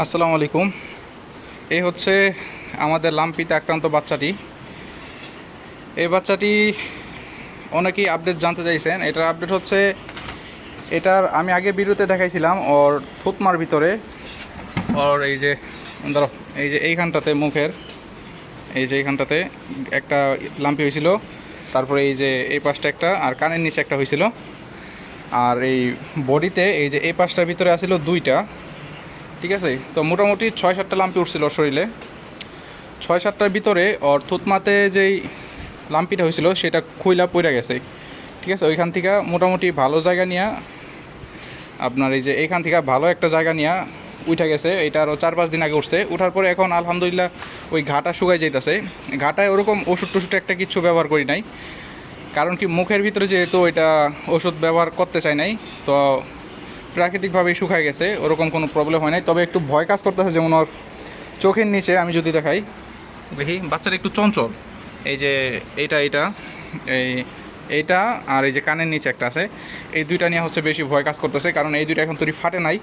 আসসালামু আলাইকুম। এই হচ্ছে আমাদের লাম্পিতে আক্রান্ত বাচ্চাটি। এই বাচ্চাটি অনেকেই আপডেট জানতে চাইছেন। এটার আপডেট হচ্ছে, এটার আমি আগে ভিডিওতে দেখাইছিলাম ওর থুতমার ভিতরে। ওর এই যে, ধরো, এই যে এইখানটাতে মুখের, এই যে এইখানটাতে একটা লাম্পি হয়েছিল। তারপরে এই যে এই পাশটা একটা আর কানের নিচে একটা হয়েছিল। আর এই বডিতে এই যে এই পাশটার ভিতরে আসছিল দুইটা। ঠিক আছে? তো মোটামুটি ছয় সাতটা লাম্পি উঠছিল শরীরে। ছয় সাতটার ভিতরে ওর থুতমাতে যেই লাম্পিটা হয়েছিল, সেটা খুইলা পড়ে গেছে। ঠিক আছে? ওইখান থেকে মোটামুটি ভালো জায়গা নিয়ে আপনার এই যে এইখান থেকে ভালো একটা জায়গা নিয়ে উঠে গেছে। এটা আরও চার পাঁচ দিন আগে উঠছে। উঠার পরে এখন আলহামদুলিল্লাহ ওই ঘাটা শুকাই যাইতেছে। ঘাটায় ওরকম ওষুধ টষুধ একটা কিছু ব্যবহার করি নাই। কারণ কি মুখের ভিতরে যেহেতু এটা ওষুধ ব্যবহার করতে চাই নাই, তো প্রাকৃতিকভাবেই শুকায় গেছে, ওরকম কোনো প্রবলেম হয় নাই। তবে একটু ভয় কাজ করতেছে যেমন ওর চোখের নিচে, আমি যদি দেখাই। দেখি, বাচ্চাটা একটু চঞ্চল। এই যে এইটা এইটা, এই এইটা আর এই যে কানের নিচে একটা আছে। এই দুইটা নিয়ে হচ্ছে বেশি ভয় কাজ করতেছে, কারণ এই দুইটা এখন তৈরি ফাটে নাই।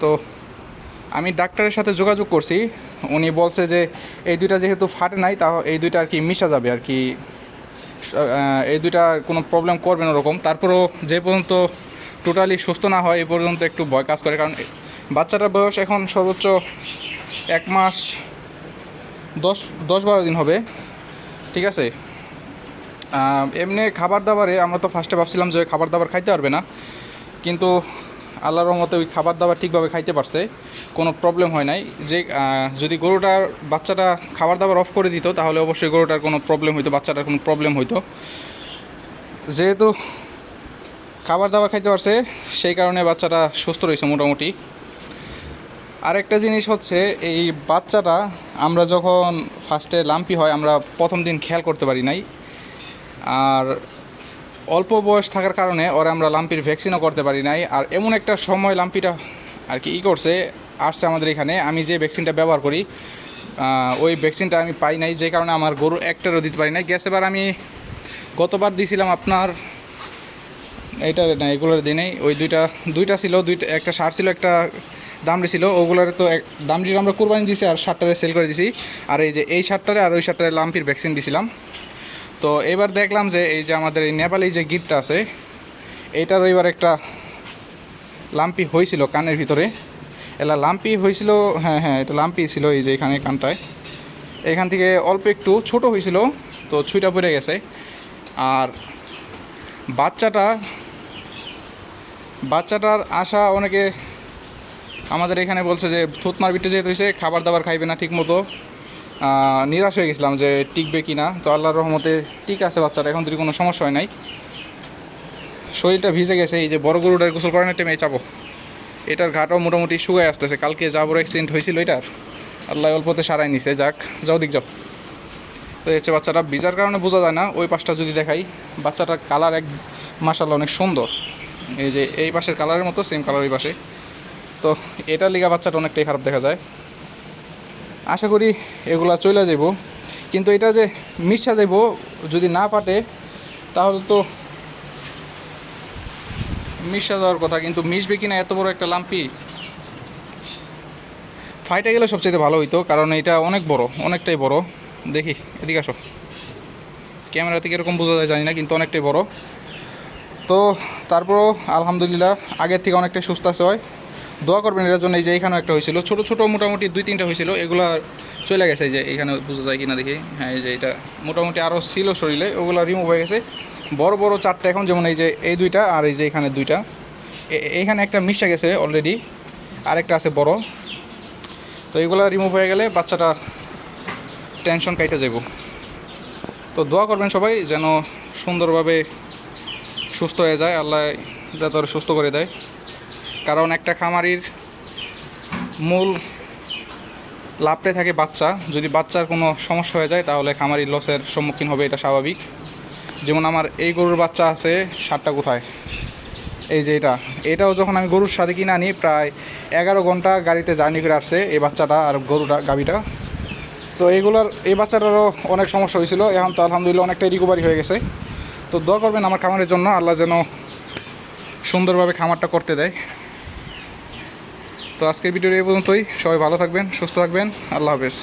তো আমি ডাক্তারের সাথে যোগাযোগ করছি, উনি বলছে যে এই দুইটা যেহেতু ফাটে নাই তা এই দুইটা আর কি মিশা যাবে আর কি। এই দুইটা কোনো প্রবলেম করবে না ওরকম। তারপরেও যে পর্যন্ত টোটালি সুস্থ না হয় এই পর্যন্ত একটু ভয় কাজ করে। কারণ বাচ্চাটার বয়স এখন সর্বোচ্চ এক মাস, দশ দশ বারো দিন হবে। ঠিক আছে? এমনি খাবার দাবারে আমরা তো ফার্স্টে ভাবছিলাম যে খাবার দাবার খাইতে পারবে না। কিন্তু আল্লাহর রহমতে ওই খাবার দাবার ঠিকভাবে খাইতে পারছে। কোনো প্রবলেম হয় নাই। যে যদি গরুটার বাচ্চাটা খাবার দাবার অফ করে দিত, তাহলে অবশ্যই গরুটার কোনো প্রবলেম হইতো, বাচ্চাটার কোনো প্রবলেম হইতো। যেহেতু খাবার দাবার খাইতে পারছে, সেই কারণে বাচ্চাটা সুস্থ রয়েছে মোটামুটি। আরেকটা জিনিস হচ্ছে, এই বাচ্চাটা আমরা যখন ফার্স্টে লাম্পি হয়, আমরা প্রথম দিন খেয়াল করতে পারি নাই। আর অল্প বয়স থাকার কারণে ওরা আমরা লাম্পির ভ্যাকসিনও করতে পারি নাই। আর এমন একটা সময় লাম্পিটা আর কি ই করছে, আসছে আমাদের এখানে। আমি যে ভ্যাকসিনটা ব্যবহার করি ওই ভ্যাকসিনটা আমি পাই নাই, যে কারণে আমার গরু একটারও দিতে পারি নাই। গ্যাস এবার আমি গতবার দিয়েছিলাম আপনার এইটা না, এগুলোর দিনেই ওই দুইটা দুইটা ছিল, দুইটা, একটা সার ছিল, একটা দামড়ি ছিল, ওগুলোর তো দামড়ির আমরা কোরবানি দিয়েছি আর সারটারে সেল করে দিয়েছি আর এই যে এই সারটারে আর ওই সারটারে লাম্পির ভ্যাকসিন দিয়েছিলাম তো এবার দেখলাম যে এই যে আমাদের এই নেপালি যে গিটটা আছে, এইটারও এবার একটা লাম্পি হয়েছিল কানের ভিতরে। এলা লাম্পি হয়েছিল হ্যাঁ হ্যাঁ এটা লাম্পি ছিল এই যে এখানে কানটায়। এখান থেকে অল্প একটু ছোট হয়েছিল, তো ছুঁইটা পড়ে গেছে। আর বাচ্চাটা বাচ্চাটার আশা অনেকে আমাদের এখানে বলছে যে থুতমার বিটে যেহেতু হয়েছে, খাবার দাবার খাইবে না ঠিক মতো নিরাশ হয়ে গেছিলাম যে টিকবে কি না তো আল্লাহর রহমতে ঠিক আছে বাচ্চাটা, এখন যদি কোনো সমস্যা হয় নাই। শরীরটা ভিজে গেছে, এই যে বড় গরুটার গোসল করানোর টাইমে চাপো এটার ঘাটও মোটামুটি শুকায় আসতেছে। কালকে যা বড় অ্যাক্সিডেন্ট হয়েছিল এটার, আল্লাহ অল্পতে সারাই নিছে। যাক, যাও দিক যাও। তো হচ্ছে বাচ্চাটা, ভিজার কারণে বোঝা যায় না। ওই পাশটা যদি দেখাই, বাচ্চাটার কালার এক মাসাল্লাহ অনেক সুন্দর। এই যে এই পাশের কালারের মতো সেম কালার ওই পাশে। তো এটার লিগা বাচ্চাটা অনেকটাই খারাপ দেখা যায়। আশা করি এগুলা চলে যাব কিন্তু এটা যে মিশা যাব যদি না পাটে তাহলে তো মিশা যাওয়ার কথা। কিন্তু মিশবে কিনা এত বড় একটা লাম্পি? ফাইটে গেলে সবচেয়ে ভালো হইতো, কারণ এটা অনেক বড়, অনেকটাই বড়। দেখি, এদিকে আসো। ক্যামেরা থেকে এরকম বোঝা যায় জানি না, কিন্তু অনেকটাই বড়। তো তারপরও আলহামদুলিল্লাহ আগের থেকে অনেকটাই সুস্থ আছে হয় দোয়া করবেন এটার জন্য এই যে এখানেও একটা হয়েছিল। ছোটো ছোটো মোটামুটি দুই, তিনটা হয়েছিল। এগুলা চলে গেছে এই যে এখানে বোঝা যায় কিনা দেখি। হ্যাঁ এই যে এটা মোটামুটি আরও ছিল শরীরে, ওগুলো রিমুভ হয়ে গেছে। বড় বড় চারটা এখন যেমন এই যে এই দুইটা আর এই যে এখানে দুইটা। এইখানে একটা মিশে গেছে অলরেডি আরেকটা আছে বড়। তো এগুলো রিমুভ হয়ে গেলে বাচ্চাটা টেনশন কাইটে যাব তো দোয়া করবেন সবাই যেন সুন্দরভাবে সুস্থ হয়ে যায়, আল্লাহ যাতে ওরে সুস্থ করে দেয়। কারণ একটা খামারির মূল লাভটাই থাকে বাচ্চা। যদি বাচ্চার কোনো সমস্যা হয়ে যায়, তাহলে খামারি লসের সম্মুখীন হবে, এটা স্বাভাবিক। যেমন আমার এই গরুর বাচ্চা আছে সাতটা কোথায়? এই যে এটা। এটাও যখন আমি গরুর সাথে কিনে আনি, প্রায় এগারো ঘণ্টা গাড়িতে জার্নি করে আসছে এই বাচ্চাটা আর গরুটা গাবিটা তো এইগুলোর, এই বাচ্চাটারও অনেক সমস্যা হয়েছিল। এখন তো আলহামদুলিল্লাহ অনেকটাই রিকভারি হয়ে গেছে। তো দোয়া করবেন আমার খামারের জন্য, আল্লাহ যেন সুন্দরভাবে খামারটা করতে দেয়। তো আজকের ভিডিও এই পর্যন্তই। সবাই ভালো থাকবেন, সুস্থ থাকবেন। আল্লাহ হাফেজ।